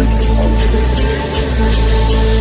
Thank you.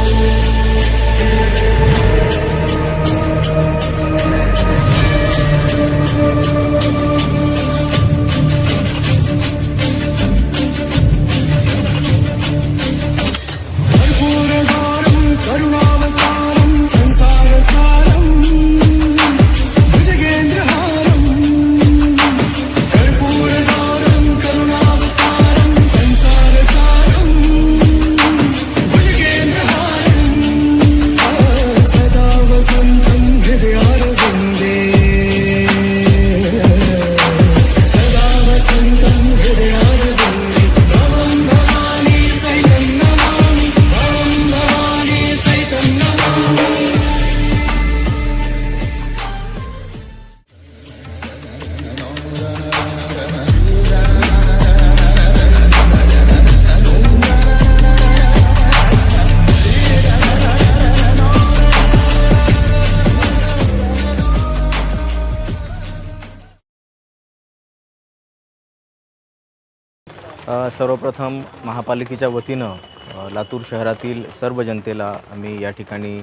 सर्वप्रथम महापालिकेच्या वतीनं लातूर शहरातील सर्व जनतेला आम्ही या ठिकाणी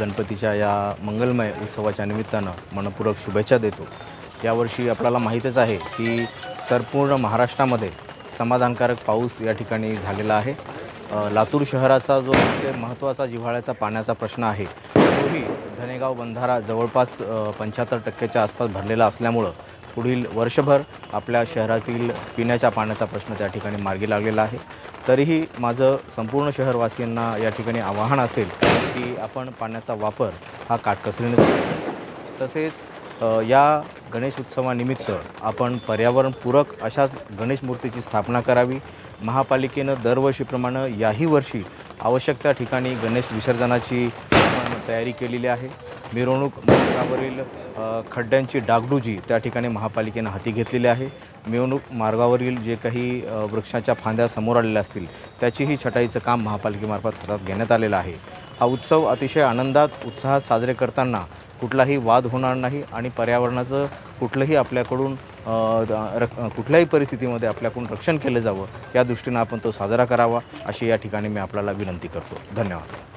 गणपतीच्या या मंगलमय उत्सवाच्या निमित्तानं मनपूरक शुभेच्छा देतो. यावर्षी आपल्याला माहीतच आहे की संपूर्ण महाराष्ट्रामध्ये समाधानकारक पाऊस या ठिकाणी झालेला आहे. लातूर शहराचा जो विषय महत्त्वाचा जिव्हाळ्याचा पाण्याचा प्रश्न आहे तोही धनेगाव बंधारा जवळपास पंच्याहत्तर टक्क्याच्या आसपास भरलेला असल्यामुळं पुढील वर्षभर आपल्या शहरातील पिण्याच्या पाण्याचा प्रश्न त्या ठिकाणी मार्गी लागलेला आहे. तरीही माझं संपूर्ण शहरवासियांना या ठिकाणी आवाहन असेल की आपण पाण्याचा वापर हा काटकसरीने तसेच या गणेश उत्सवानिमित्त आपण पर्यावरणपूरक अशाच गणेश मूर्तीची स्थापना करावी. महापालिकेनं दरवर्षीप्रमाणे याही वर्षी आवश्यक त्या ठिकाणी गणेश विसर्जनाची आपण तयारी केलेली आहे. मिरवणूक मार्गावरील खड्ड्यांची डागडुजी त्या ठिकाणी महापालिकेनं हाती घेतलेली आहे. मिरवणूक मार्गावरील जे काही वृक्षाच्या फांद्या समोर आलेल्या असतील त्याचीही छटाईचं काम महापालिकेमार्फत हातात घेण्यात आलेलं आहे. हा उत्सव अतिशय आनंदात उत्साहात साजरे करताना कुठलाही वाद होणार नाही आणि पर्यावरणाचं कुठलंही आपल्याकडून द- रक कुठल्याही परिस्थितीमध्ये आपल्याकडून रक्षण केलं जावं या दृष्टीनं आपण तो साजरा करावा अशी या ठिकाणी मी आपल्याला विनंती करतो. धन्यवाद.